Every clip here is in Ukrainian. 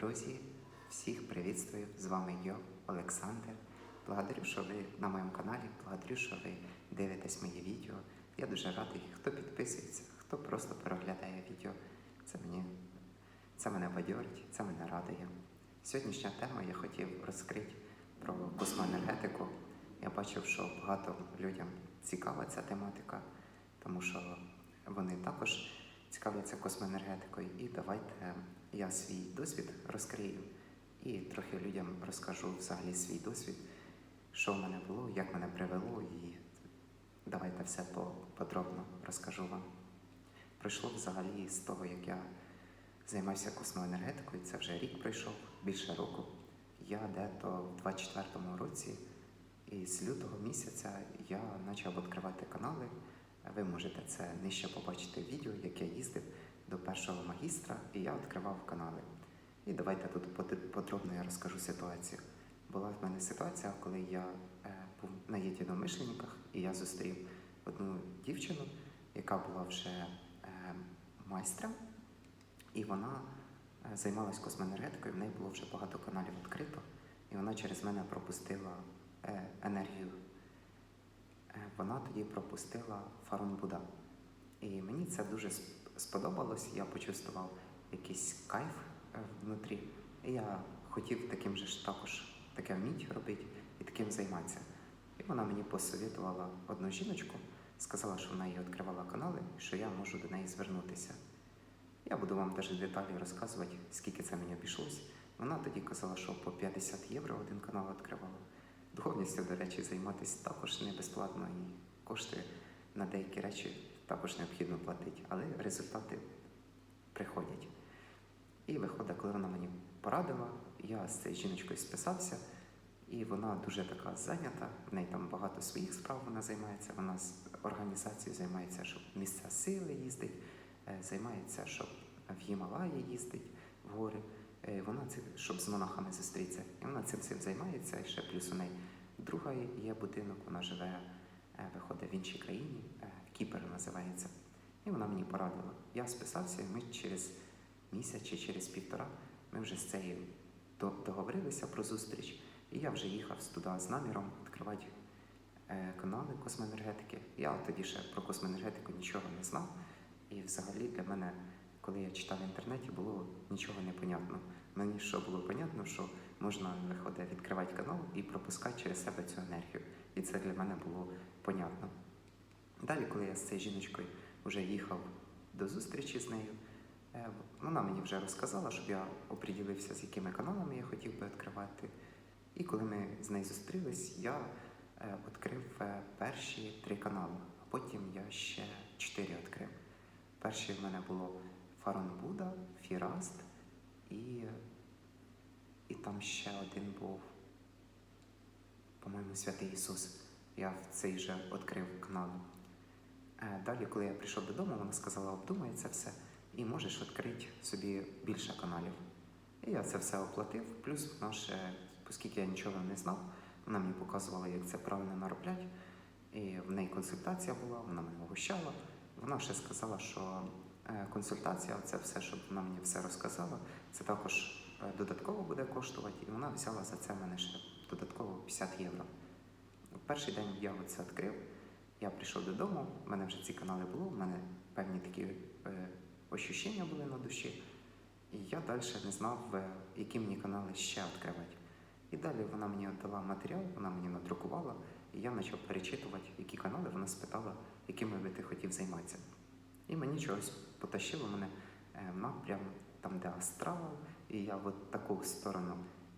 Друзі, всіх привітствую! З вами я, Олександр. Благодарю, що ви на моєму каналі, благодарю, що ви дивитесь мої відео. Я дуже радий, хто підписується, хто просто переглядає відео. Це мені це мене бадьорить, це мене радує. Сьогоднішня тема я хотів розкрити про космоенергетику. Я бачив, що багато людям цікава ця тематика, тому що вони також цікавляться космоенергетикою. І давайте я свій досвід розкрию і трохи людям розкажу взагалі свій досвід, що в мене було, як мене привело, і давайте все по- подробно розкажу вам. Пройшло взагалі з того, як я займався космоенергетикою, це вже рік пройшов, більше року. Я дето в 24-му році, і з лютого місяця я почав відкривати канали. Ви можете це нижче побачити в відео, як я їздив до першого магістра, і я відкривав канали. І давайте тут подробно я розкажу ситуацію. Була в мене ситуація, коли я е, був на єдиномишленниках, і я зустрів одну дівчину, яка була вже е, майстром, і вона е, займалась космоенергетикою, в неї було вже багато каналів відкрито, і вона через мене пропустила енергію. Е, Вона тоді пропустила Фарон Буда. І мені це дуже сподобалось. Я почувствував якийсь кайф е, внутрі. І я хотів таким же ж також таке вміти робити і таким займатися. І вона мені посовітувала одну жіночку, сказала, що вона їй відкривала канали, що я можу до неї звернутися. Я буду вам навіть деталі розказувати, скільки це мені обійшлось. Вона тоді казала, що по 50 євро один канал відкривала. Духовністю, до речі, займатися також не безплатно і кошти на деякі речі також необхідно платити, але результати приходять. І виходить, коли вона мені порадила, я з цією жіночкою списався, і вона дуже така зайнята. В неї там багато своїх справ вона займається. Вона з організацією займається, щоб місця сили їздить, е, займається, щоб в Гімалаї їздить в гори. Е, Вона це, щоб з монахами зустрітися. І вона цим всім займається. І ще плюс у неї друга є будинок, вона живе, е, виходить в іншій країні, е, Кіпер називається. І вона мені порадила. Я списався, і ми через місяць чи через півтора ми вже з цією договорилися про зустріч. І я вже їхав туди з наміром відкривати е, канали космоенергетики. Я тоді ще про космоенергетику нічого не знав. І взагалі для мене, коли я читав в інтернеті, було нічого не понятно. Мені що було понятно, що можна виходить відкривати канал і пропускати через себе цю енергію. І це для мене було понятно. Далі, коли я з цією жіночкою вже їхав до зустрічі з нею, е, вона мені вже розказала, щоб я оприділився, з якими каналами я хотів би відкривати. І коли ми з нею зустрілись, я е, відкрив е, перші три канали, а потім я ще чотири відкрив. Перший в мене було Фарон Буда, Фіраст і, і там ще один був, по-моєму, Святий Ісус. Я в цей же відкрив канал. Е, Далі, коли я прийшов додому, вона сказала, обдумай це все і можеш відкрити собі більше каналів. І я це все оплатив, плюс вона ще, оскільки я нічого не знав, вона мені показувала, як це правильно наробляти. І в неї консультація була, вона мене угощала. Вона ще сказала, що е, консультація, це все, щоб вона мені все розказала, це також додатково буде коштувати, і вона взяла за це мене ще додатково 50 євро. Перший день я це відкрив. Я прийшов додому, в мене вже ці канали було, в мене певні такі е, ощущення були на душі. І я далі не знав, е, які мені канали ще відкривати. І далі вона мені дала матеріал, вона мені надрукувала, і я почав перечитувати, які канали вона спитала, якими би ти хотів займатися. І мені чогось потащило мене е, напрям, там, де астрал, і я в таку сторону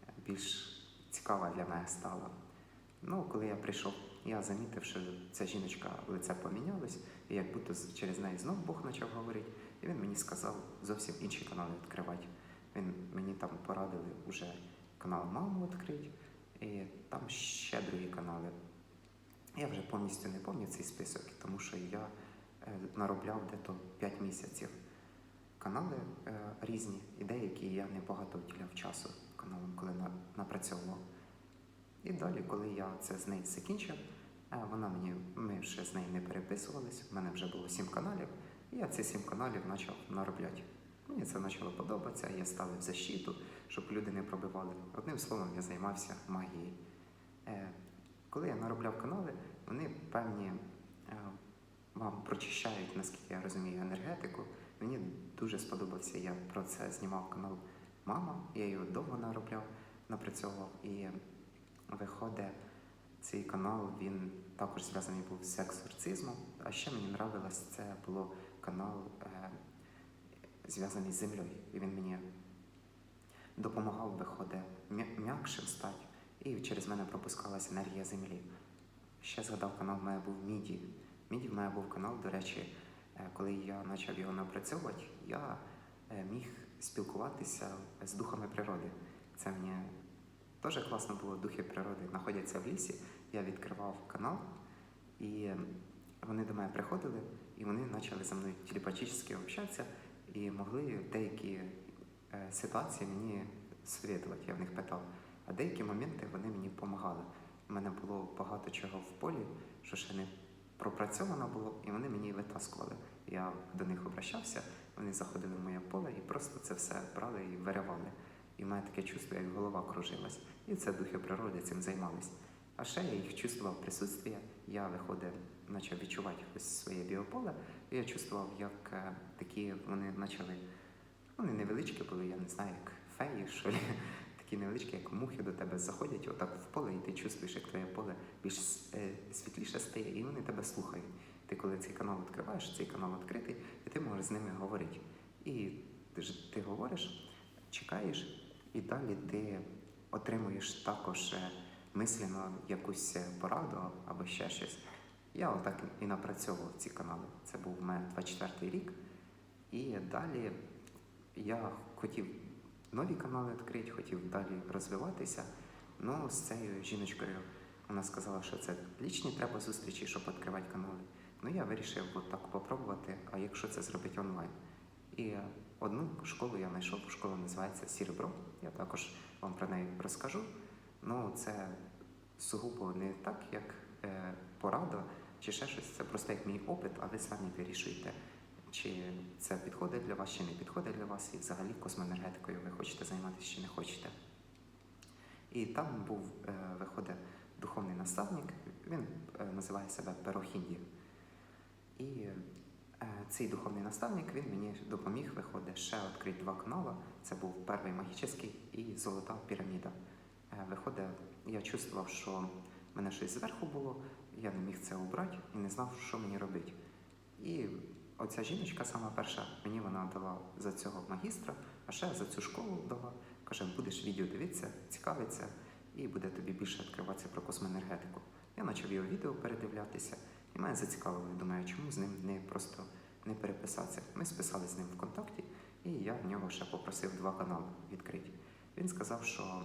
е, більш цікава для мене стала. Ну, коли я прийшов, я замітив, що ця жіночка лице помінялось, і як будто через неї знов Бог почав говорити, і він мені сказав зовсім інші канали відкривати. Він мені там порадили вже канал маму відкрити, і там ще другі канали. Я вже повністю не пам'ятаю цей список, тому що я е, наробляв дето 5 місяців. Канали е, різні, і деякі я небагато вділяв часу каналам, коли на, напрацьовував. І далі, коли я це з нею закінчив, е, вона мені, ми вже з нею не переписувались, в мене вже було сім каналів, і я ці сім каналів почав наробляти. Мені це почало подобатися, я ставив защиту, щоб люди не пробивали. Одним словом, я займався магією. Е, Коли я наробляв канали, вони певні е, вам прочищають, наскільки я розумію, енергетику. Мені дуже сподобався, я про це знімав канал Мама, я його довго наробляв, напрацьовував. І виходить, цей канал він також зв'язаний був з екзорцизмом. А ще мені нравилось, це було канал е, зв'язаний з землею. І він мені допомагав, виходить, м'якшим стати, і через мене пропускалася енергія землі. Ще згадав канал в мене був Міді. Міді в мене був канал, до речі, коли я почав його напрацьовувати, я е, міг спілкуватися з духами природи. Це мені дуже класно було. Духи природи знаходяться в лісі. Я відкривав канал, і вони до мене приходили, і вони почали зі мною телепатично общатися і могли деякі е, ситуації мені совєтувати, я в них питав. А деякі моменти вони мені допомагали. У мене було багато чого в полі, що ще не пропрацьовано було, і вони мені витаскували. Я до них обращався, вони заходили в моє поле і просто це все брали і виривали. І в мене таке чувство, як голова кружилась. І це духи природи цим займались. А ще я їх чувствував присутствие. Я виходив, почав відчувати ось своє біополе, і я чувствував, як е, такі вони почали. Вони невеличкі були, я не знаю, як феї, що ли. Такі невеличкі, як мухи до тебе заходять отак в поле, і ти чувствуєш, як твоє поле більш е, світліше стає, і вони тебе слухають. Ти коли цей канал відкриваєш, цей канал відкритий, і ти можеш з ними говорити. І ти ти говориш, чекаєш, і далі ти отримуєш також е, мислено якусь е, пораду або ще щось. Я отак і напрацьовував ці канали. Це був у мене 24-й рік. І далі я хотів нові канали відкрити, хотів далі розвиватися. Ну, з цією жіночкою вона сказала, що це лічні треба зустрічі, щоб відкривати канали. Ну, я вирішив от так попробувати, а якщо це зробити онлайн. І одну школу я знайшов, школа називається Сіребро. Я також вам про неї розкажу. Ну, це сугубо не так, як е, порада чи ще щось. Це просто як мій опит, а ви самі вирішуєте, чи це підходить для вас, чи не підходить для вас, і взагалі космоенергетикою ви хочете займатися чи не хочете. І там був, е, виходить, духовний наставник, він е, називає себе Перохінді. І е, цей духовний наставник він мені допоміг, виходить, ще відкрити два канали. Це був перший магічний і золота піраміда. Виходить, я чувствував, що мене щось зверху було, я не міг це обрати і не знав, що мені робити. І оця жіночка, сама перша, мені вона дала за цього магістра, а ще за цю школу дала. Каже, будеш відео дивитися, цікавитися, і буде тобі більше відкриватися про космоенергетику. Я почав його відео передивлятися, і мене зацікавило. Я думаю, чому з ним не просто не переписатися. Ми списали з ним в контакті, і я в нього ще попросив два канали відкриті. Він сказав, що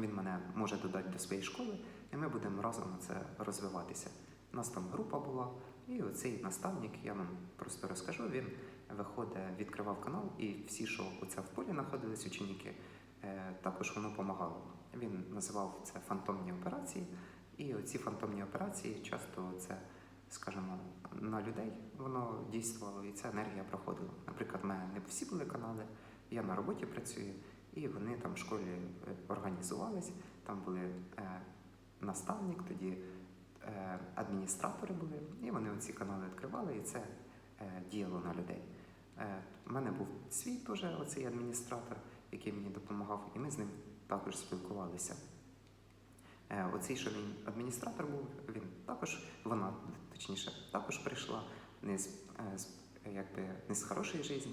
він мене може додати до своєї школи, і ми будемо разом на це розвиватися. У нас там група була, і оцей наставник, я вам просто розкажу, він виходить, відкривав канал, і всі, що оце в полі знаходились, ученики, е, також воно допомагало. Він називав це фантомні операції, і оці фантомні операції часто це, скажімо, на людей воно дійствувало, і ця енергія проходила. Наприклад, в мене не всі були канали, я на роботі працюю, і вони там в школі е, організувались, там були е, наставник, тоді адміністратори були, і вони оці канали відкривали, і це е, діяло на людей. Е, У мене був свій теж оцей адміністратор, який мені допомагав, і ми з ним також спілкувалися. Е, Оцей, що він адміністратор був, він також, вона точніше, також прийшла не з, е, якби не з хорошої житті.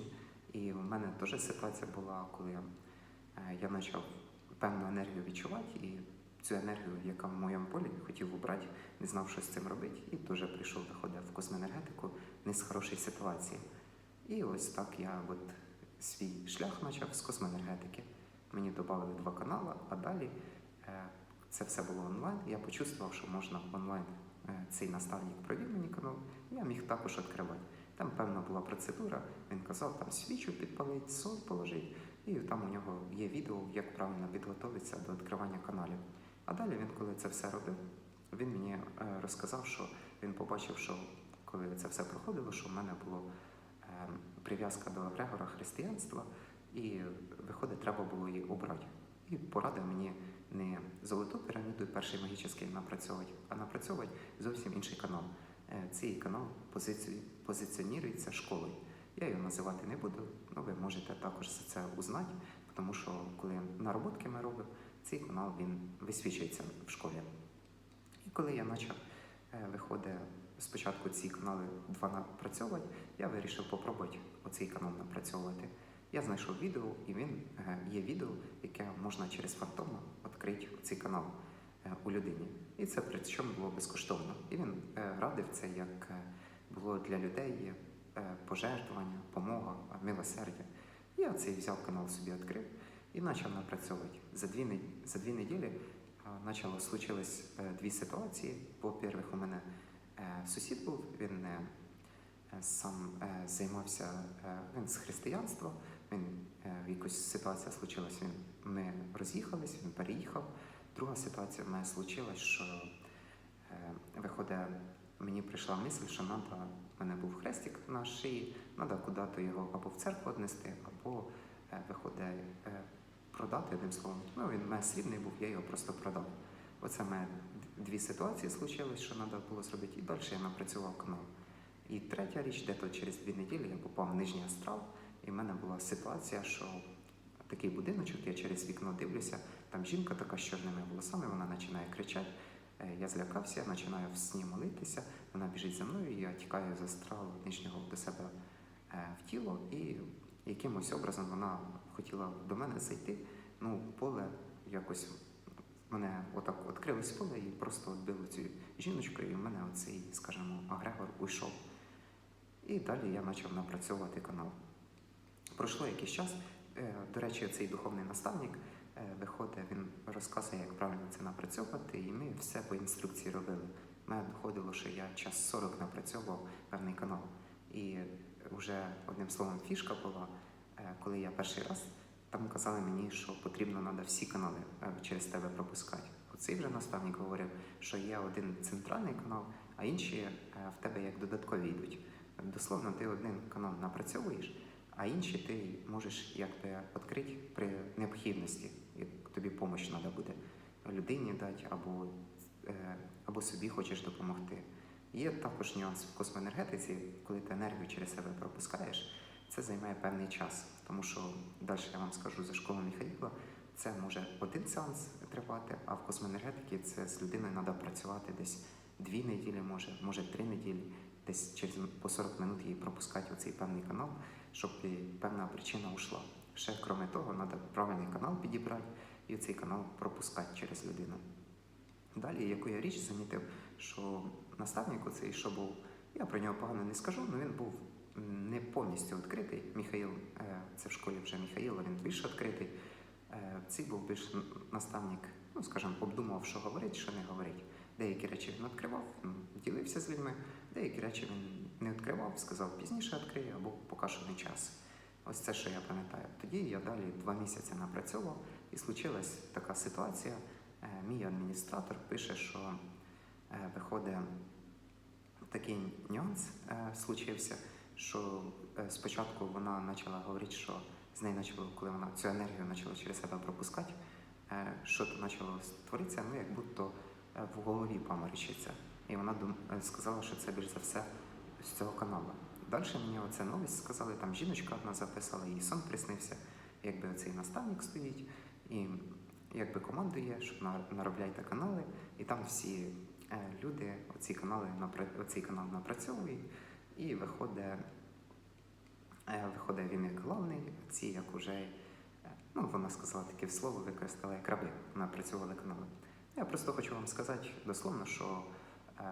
І в мене теж ситуація була, коли е, я почав певну енергію відчувати, і цю енергію, яка в моєму полі хотів убрати, не знав, що з цим робити, і теж прийшов, виходив в космоенергетику не з хорошої ситуації. І ось так я от свій шлях почав з космоенергетики. Мені додали два канали, а далі е, це все було онлайн. Я почувствував, що можна онлайн е, цей наставник провів мені канал, я міг також відкривати. Там певна була процедура. Він казав, там свічу підпалити, соль положити, і там у нього є відео, як правильно підготуватися до відкривання каналів. А далі він, коли це все робив, він мені е, розказав, що він побачив, що коли це все проходило, що в мене було е, прив'язка до Грегора християнства, і виходить, треба було її обрати. І порадив мені не золоту піраміду перший магічний напрацьовувати, а напрацьовувати зовсім інший канал. Е, Цей канал позиці- позиціонується школою. Я його називати не буду, але ви можете також за це узнати, тому що коли нароботки ми робимо, цей канал він висвічується в школі. І коли я почав е, виходить спочатку ці канали два напрацьовувати, я вирішив попробувати оцей канал напрацьовувати. Я знайшов відео, і він е, є відео, яке можна через фантома відкрити цей канал е, у людині. І це при чому було безкоштовно. І він радив це як було для людей пожертвування, помога, милосердя. Я цей взяв канал собі відкрив і почав напрацьовувати. За дві, за дві неділі а, начало случилось е, дві ситуації. По-перше, у мене е, сусід був, він е, сам займався він з християнства. Він в якусь ситуація случилась, він ми роз'їхались, він переїхав. Друга ситуація в мене случилась, що виходить, мені прийшла мисль, що треба, в мене був хрестик на шиї, треба куди-то його або в церкву віднести, або виходить продати одним словом. Ну, він мене срібний був, я його просто продав. Оце мене дві ситуації случились, що треба було зробити, і далі я напрацював канал. І третя річ, де то через дві неділі я попав в нижній астрал, і в мене була ситуація, що такий будиночок, я через вікно дивлюся, там жінка така з чорними волосами, вона починає кричати. Е, Я злякався, починаю в сні молитися, вона біжить за мною, і я тікаю з астралу нижнього до себе е, в тіло, і якимось образом вона хотіла до мене зайти. Ну, поле якось мене отак відкрилось поле і просто відбило цю жіночку, і в мене оцей, скажімо, агрегор уйшов. І далі я почав напрацьовувати канал. Пройшло якийсь час. Е, До речі, цей духовний наставник е, виходить, він розказує, як правильно це напрацьовувати, і ми все по інструкції робили. Мене доходило, що я час 40 напрацьовував певний канал. І вже одним словом фішка була, е, коли я перший раз там казали мені, що потрібно треба всі канали е, через тебе пропускати. Оцей вже наставник говорив, що є один центральний канал, а інші е, в тебе як додаткові йдуть. Дословно, ти один канал напрацьовуєш, а інші ти можеш якби відкрити при необхідності, як тобі допомога треба буде людині дати або, або собі хочеш допомогти. Є також нюанс в космоенергетиці, коли ти енергію через себе пропускаєш, це займає певний час. Тому що далі я вам скажу за школу Міхаїла, це може один сеанс тривати, а в космоенергетиці це з людиною треба працювати десь дві неділі, може, може три неділі, десь через по 40 минут її пропускати у цей певний канал, щоб певна причина ушла. Ще крім того, треба правильний канал підібрати і цей канал пропускати через людину. Далі, яку я річ замітив, що наставник оцей, що був, я про нього погано не скажу, але він був не повністю відкритий. Міхаїл, е, це в школі вже Міхаїла, він більш відкритий. Е, Цей був більш наставник, ну скажімо, обдумав, що говорить, що не говорить. Деякі речі він відкривав, ділився з людьми, деякі речі він не відкривав, сказав пізніше відкриє або поки що не час. Ось це, що я пам'ятаю. Тоді я далі два місяці напрацьовував, і случилась така ситуація. Е, Мій адміністратор пише, що виходить такий нюанс е, случився, що е, спочатку вона почала говорити, що з нею почало, коли вона цю енергію почала через себе пропускати, е, що то почало створитися, ну як будто е, в голові паморочиться. І вона е, сказала, що це більш за все з цього каналу. Далі мені оце новість сказали, там жіночка одна записала, їй сон приснився, якби оцей наставник стоїть, і якби командує, що на- наробляйте канали, і там всі е, люди оці канали оцей канал напрацьовують, і виходить, е, виходить він як головний, ці як уже, е, ну вона сказала таке слово, використала як раби, напрацьовували канали. Я просто хочу вам сказати дословно, що е,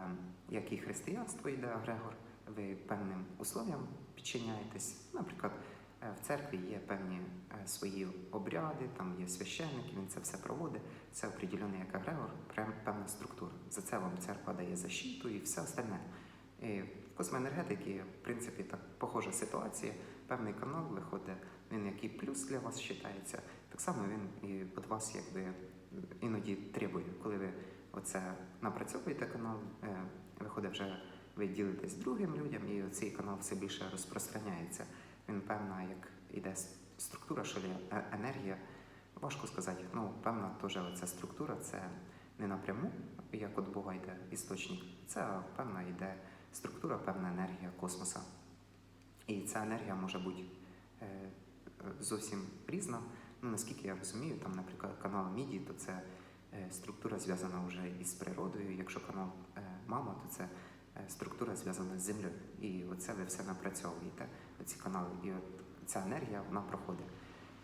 як і християнство йде Грегор, ви певним условиям підчиняєтесь. Наприклад, е, в церкві є певні е, свої обряди, там є священник, він це все проводить. Це определений як Грегор, прям певна структура. За це вам церква дає защиту і все остальне. І в космоенергетиці, в принципі, так похожа ситуація. Певний канал виходить, він який плюс для вас вважається, так само він і від вас якби іноді требує, коли ви оце напрацьовуєте канал, е, виходить вже ви ділитесь другим людям, і цей канал все більше розпространяється. Певна, як іде структура, що ли, е- енергія. Важко сказати. Ну, певна теж ця структура це не напряму, як от Бога йде істочник. Це певна йде структура, певна енергія космоса. І ця енергія може бути е, зовсім різна. Ну, наскільки я розумію, там, наприклад, канал Міді, то це е, структура зв'язана вже із природою. Якщо канал е, Мама, то це е, структура зв'язана з землею. І оце ви все напрацьовуєте, ці канали. І от ця енергія вона проходить.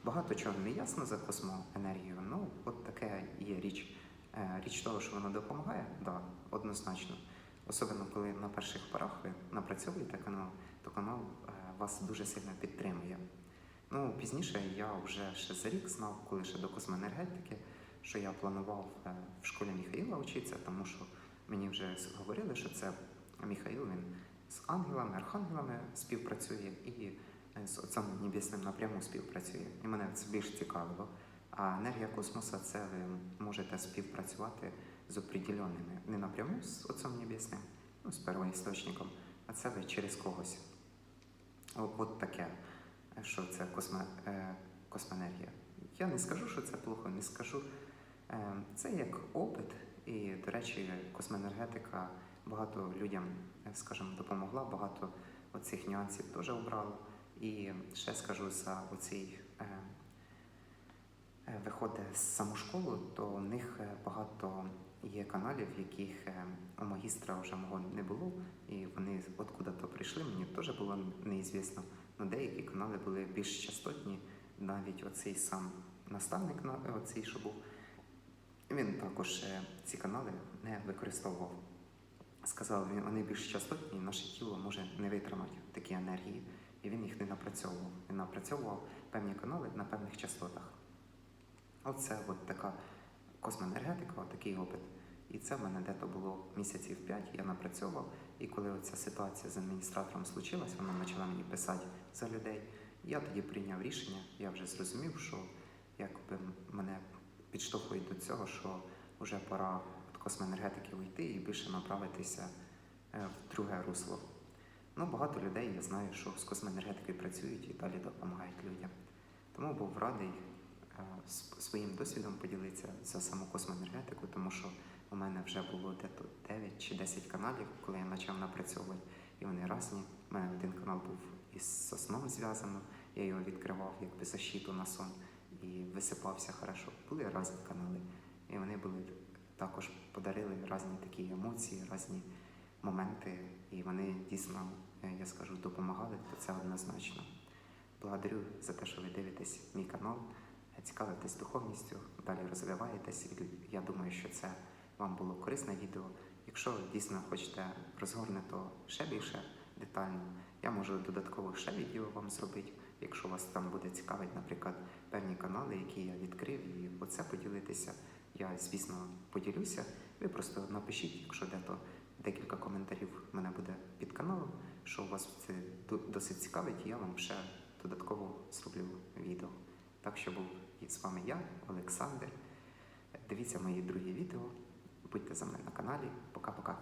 Багато чого не ясно за космоенергію, ну от таке є річ. Е, Річ того, що воно допомагає, да, однозначно. Особливо, коли на перших порах ви напрацьовуєте канал, то канал е, вас дуже сильно підтримує. Ну, пізніше я вже ще за рік знав, коли ще до космоенергетики, що я планував е, в школі Міхаїла вчитися, тому що мені вже говорили, що це Міхаїл, він з ангелами, архангелами співпрацює і е, з Отцем Небесним напряму співпрацює. І мене це більш цікавило. А енергія космоса це ви можете співпрацювати з определеними, не напряму з Отцем Небесним, ну, з первоісточником, а це ви через когось. О, от таке, е, що це космо, е, космоенергія. Я не скажу, що це плохо, не скажу. Е, це як опит, і, до речі, космоенергетика багато людям, скажімо, допомогла, багато оцих нюансів теж обрала. І ще скажу за оцей е, е, виходить з саму школу, то в них е, багато є каналів, яких у магістра вже мого не було, і вони откуда-то прийшли, мені теж було неізвісно. Ну, деякі канали були більш частотні, навіть оцей сам наставник, на- оцей, що був, він також ці канали не використовував. Сказав, він вони більш частотні, наше тіло може не витримати такі енергії, і він їх не напрацьовував. Він напрацьовував певні канали на певних частотах. Оце от така космоенергетика, такий опит. І це в мене дето було місяців п'ять, я напрацьовував. І коли оця ситуація з адміністратором случилась, вона почала мені писати за людей. Я тоді прийняв рішення, я вже зрозумів, що якби мене підштовхують до цього, що вже пора космоенергетики уйти і більше направитися е, в друге русло. Ну, багато людей я знаю, що з космоенергетикою працюють і далі допомагають людям. Тому був радий е, своїм досвідом поділитися за саму космоенергетику, тому що у мене вже було дето 9 чи 10 каналів, коли я почав напрацьовувати, і вони різні. У мене один канал був із сосном зв'язано, я його відкривав якби защиту на сон і висипався хорошо. Були різні канали, і вони були також подарили різні такі емоції, різні моменти, і вони дійсно, е, я скажу, допомагали, то це однозначно. Благодарю за те, що ви дивитесь мій канал, цікавитесь духовністю, далі розвиваєтесь. Я думаю, що це вам було корисне відео. Якщо дійсно хочете розгорнуто ще більше детально, я можу додатково ще відео вам зробити. Якщо вас там буде цікавить, наприклад, певні канали, які я відкрив, і оце поділитися, я, звісно, поділюся. Ви просто напишіть, якщо дето декілька коментарів в мене буде під каналом, що вас це досить цікавить, і я вам ще додатково зроблю відео. Так що був з вами я, Олександр. Дивіться мої другі відео. Будьте за мною на каналі. Пока-пока.